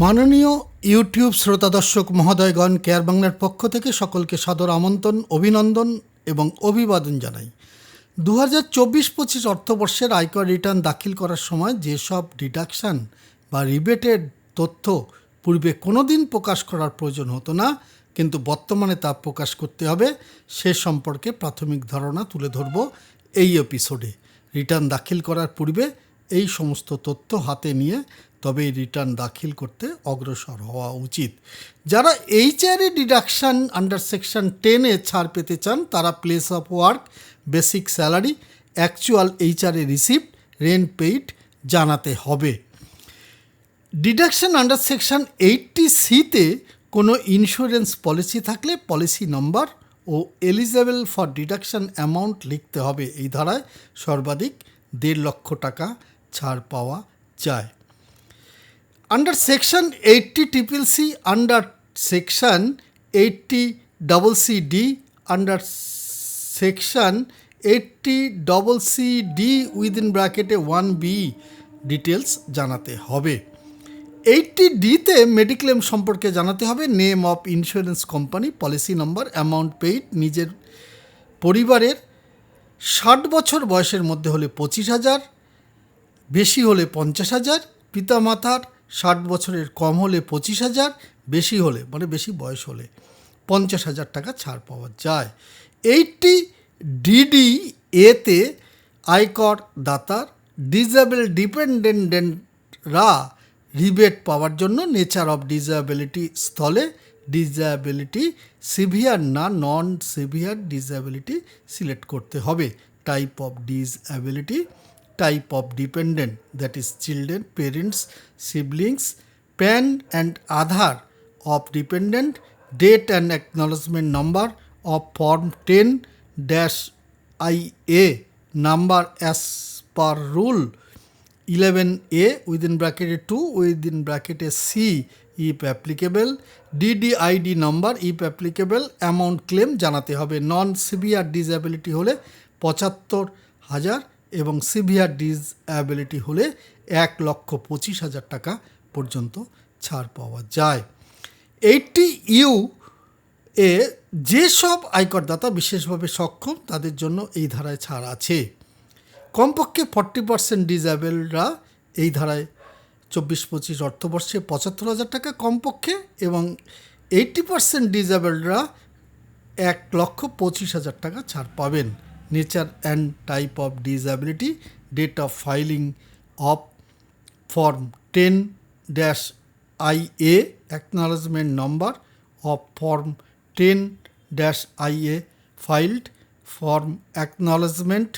মাননীয় ইউটিউব শ্রোতা দর্শক মহোদয়গণ, কেয়ার বাংলার পক্ষ থেকে সকলকে সাদর আমন্ত্রণ, অভিনন্দন এবং অভিবাদন জানাই। দু হাজার চব্বিশ পঁচিশ অর্থবর্ষের আয়কর রিটার্ন দাখিল করার সময় যেসব ডিডাকশান বা রিবেটেড তথ্য পূর্বে কোনো দিন প্রকাশ করার প্রয়োজন হতো না, কিন্তু বর্তমানে তা প্রকাশ করতে হবে, সে সম্পর্কে প্রাথমিক ধারণা তুলে ধরব এই এপিসোডে রিটার্ন দাখিল করার পূর্বে এই সমস্ত তথ্য হাতে নিয়ে তবেই রিটার্ন দাখিল করতে অগ্রসর হওয়া উচিত। যারা এইচআরএ ডিডাকশান আন্ডার সেকশন টেনে ছাড় পেতে চান, তারা place of work basic salary actual HRA receipt rent paid জানাতে হবে। ডিডাকশন আন্ডার সেকশন এইটটি সিতে কোনো ইন্স্যুরেন্স পলিসি থাকলে পলিসি নম্বর ও এলিজেবল ফর ডিডাকশন অ্যামাউন্ট লিখতে হবে। এই ধারায় সর্বাধিক দেড় লক্ষ টাকা ছাড় পাওয়া যায়। Under section eighty triple C under section eighty double C D under section eighty double C D within ব্র্যাকেটে ওয়ান বি ডিটেলস জানাতে হবে। এইটটি ডিতে মেডিক্লেম সম্পর্কে জানাতে হবে। Name of insurance company policy number amount paid নিজের পরিবারের ষাট বছর বয়সের মধ্যে হলে পঁচিশ হাজার, বেশি হলে পঞ্চাশ হাজার, পিতামাতার ষাট বছরের কম হলে পঁচিশ হাজার, বেশি হলে মানে বেশি বয়স হলে পঞ্চাশ হাজার টাকা ছাড় পাওয়া যায়। এইটটি ডিডি এতে আয়কর দাতার ডিজেবল ডিপেন্ডেন্টরা রিবেট পাওয়ার জন্য নেচার অফ ডিসএবিলিটি স্থলে ডিসএবিলিটি সিভিয়ার না নন সিভিয়ার ডিসএবিলিটি সিলেক্ট করতে হবে। Type of disability dependent that is children parents siblings PAN and Aadhaar of dependent date and acknowledgement number of form ten dash I A number as per rule eleven A within ব্র্যাকেটে two within ব্র্যাকেটে C if applicable DDID number if applicable amount claim জানাতে হবে। নন severe disability হলে পঁচাত্তর হাজার এবং severe disability হলে এক লক্ষ পঁচিশ হাজার টাকা পর্যন্ত ছাড় পাওয়া যায়। এইটটি ইউ এ যেসব আয়করদাতা বিশেষভাবে সক্ষম, তাদের জন্য এই ধারায় ছাড় আছে। কমপক্ষে ফর্টি পার্সেন্ট ডিজেবলরা এই ধারায় চব্বিশ পঁচিশ অর্থবর্ষে পঁচাত্তর হাজার টাকা কমপক্ষে এবং এইটটি পার্সেন্ট ডিজেবলরা এক লক্ষ পঁচিশ হাজার টাকা ছাড় পাবেন। Nature and type of disability date of filing of form ten dash I A acknowledgement number of form ten dash I A filed form acknowledgement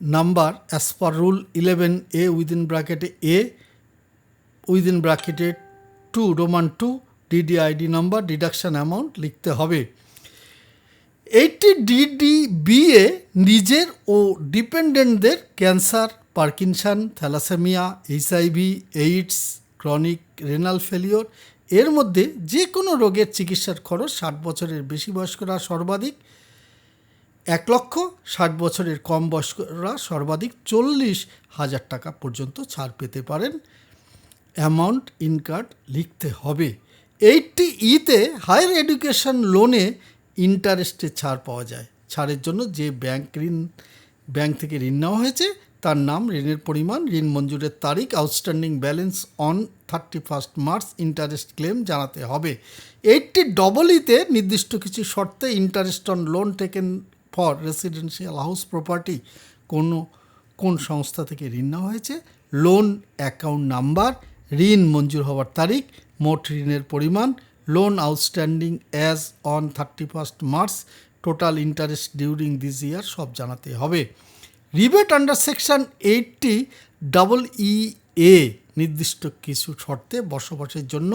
number as per rule eleven A within ব্র্যাকেটে A within ব্র্যাকেটে two roman two DDID number deduction amount লিখতে হবে। Eighty DD BA নিজের ও ডিপেন্ডেন্টদের cancer, Parkinson, thalassaemia HIV AIDS, chronic renal failure, এর মধ্যে যে কোনো রোগের চিকিৎসার খরচ ষাট বছরের বেশি বয়স্করা সর্বাধিক, এক লক্ষ ষাট বছরের কম বয়স্করা সর্বাধিক চল্লিশ হাজার টাকা পর্যন্ত ছাড় পেতে পারেন। অ্যামাউন্ট ইনকার্ড লিখতে হবে। এইটটি ইতে হায়ার এডুকেশন লোনে ইন্টারেস্টে ছাড় পাওয়া যায়। ছাড়ের জন্য যে ব্যাংক ঋণ, ব্যাংক থেকে ঋণ নেওয়া হয়েছে, তার নাম ঋণের পরিমাণ, ঋণ মঞ্জুরের তারিখ outstanding balance on thirty first March interest claim জানাতে হবে। এইটটি ডবল ইতে নির্দিষ্ট কিছু শর্তে interest on loan taken for residential house property কোনো, কোন সংস্থা থেকে ঋণ নেওয়া হয়েছে লোন অ্যাকাউন্ট নাম্বার ঋণ মঞ্জুর হওয়ার তারিখ, মোট ঋণের পরিমাণ loan outstanding as on thirty first March total interest during this year সব জানাতে হবে। Rebate under section eighty double E A নির্দিষ্ট কিছু শর্তে বসবাসের জন্য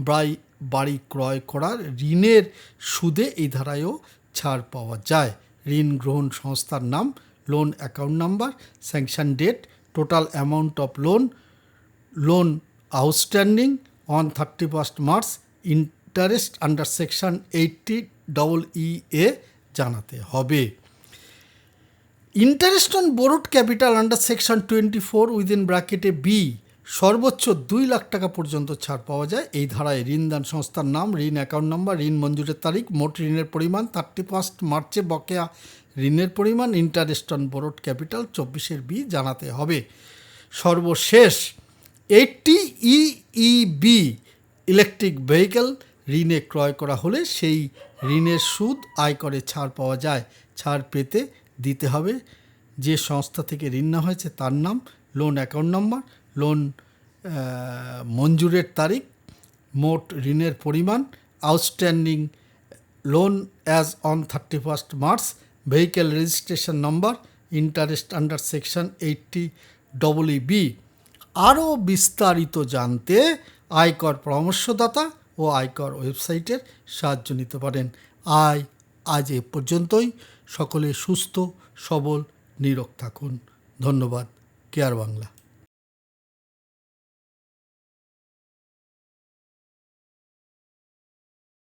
বাই বাড়ি ক্রয় করার ঋণের সুদে এই ধারায়ও ছাড় পাওয়া যায়। ঋণ গ্রহণ সংস্থার নাম loan account number sanction date total amount of loan loan outstanding on thirty first March interest under section eighty double E A জানাতে হবে। Interest on borrowed capital under section twenty four within ব্র্যাকেটে B সর্বোচ্চ দুই লাখ টাকা পর্যন্ত ছাড় পাওয়া যায়। এই ধারায় ঋণদান সংস্থার নাম, ঋণ অ্যাকাউন্ট নাম্বার ঋণ মঞ্জুরের তারিখ, মোট ঋণের পরিমাণ থার্টি ফার্স্ট মার্চে বকেয়া ঋণের পরিমাণ ইন্টারেস্ট অন বোরোড ক্যাপিটাল চব্বিশের বি জানাতে হবে। সর্বশেষ এইটটি ইইবি ইলেকট্রিক ভেহিকেল ঋণে ক্রয় করা হলে সেই ঋণের সুদ আয়করে ছাড় পাওয়া যায়। ছাড় পেতে দিতে হবে। যে সংস্থা থেকে ঋণ নেওয়া হয়েছে তার নাম লোন অ্যাকাউন্ট নম্বর লোন মঞ্জুরের তারিখ, মোট ঋণের পরিমাণ outstanding loan as on thirty first March vehicle registration number interest under section eighty double B আরও বিস্তারিত জানতে আয়কর পরামর্শদাতা ও আয়কর ওয়েবসাইটের সাহায্য নিতে পারেন। আয় আজ এ পর্যন্তই। সকলে সুস্থ, সবল, নিরোগ থাকুন। ধন্যবাদ। কেয়ার বাংলা।